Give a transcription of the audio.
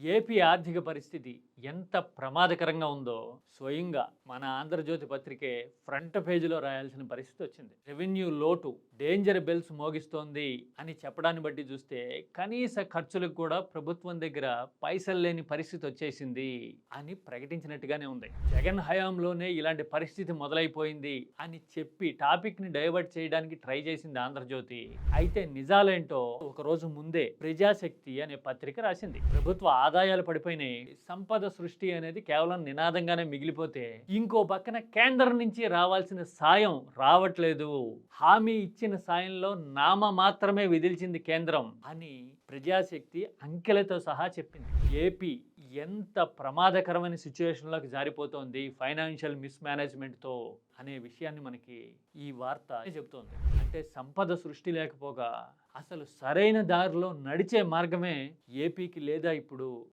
AP ఆర్థిక పరిస్థితి ఎంత ప్రమాదకరంగా ఉందో స్వయంగా మన ఆంధ్రజ్యోతి పత్రికే ఫ్రంట్ పేజీలో రాయాల్సిన పరిస్థితి వచ్చింది. రెవెన్యూ లోటు డేంజర్ బెల్స్ మోగిస్తోంది అని చెప్పడాన్ని బట్టి చూస్తే కనీస ఖర్చులకు కూడా ప్రభుత్వం దగ్గర పైసలు లేని పరిస్థితి వచ్చేసింది అని ప్రకటించినట్టుగానే ఉంది. జగన్ హయాంలోనే ఇలాంటి పరిస్థితి మొదలైపోయింది అని చెప్పి టాపిక్ని డైవర్ట్ చేయడానికి ట్రై చేసింది ఆంధ్రజ్యోతి. అయితే నిజాలేంటో ఒక రోజు ముందే ప్రజాశక్తి అనే పత్రిక రాసింది. ప్రభుత్వ ఆదాయాలు పడిపోయినాయి. సంపద సృష్టి అనేది కేవలం నినాదంగానే మిగిలిపోతే ఇంకో పక్కన కేంద్రం నుంచి రావాల్సిన సాయం రావట్లేదు. హామీ ఇచ్చిన సాయంలో నామ మాత్రమే విదిల్చింది కేంద్రం అని ప్రజాశక్తి అంకెలతో సహా చెప్పింది. ఏపీ ఎంత ప్రమాదకరమైన సిచ్యువేషన్లోకి జారిపోతోంది ఫైనాన్షియల్ మిస్మేనేజ్మెంట్తో అనే విషయాన్ని మనకి ఈ వార్త చెబుతోంది. అంటే సంపద సృష్టి లేకపోగా అసలు సరైన దారిలో నడిచే మార్గమే ఏపీకి లేదా ఇప్పుడు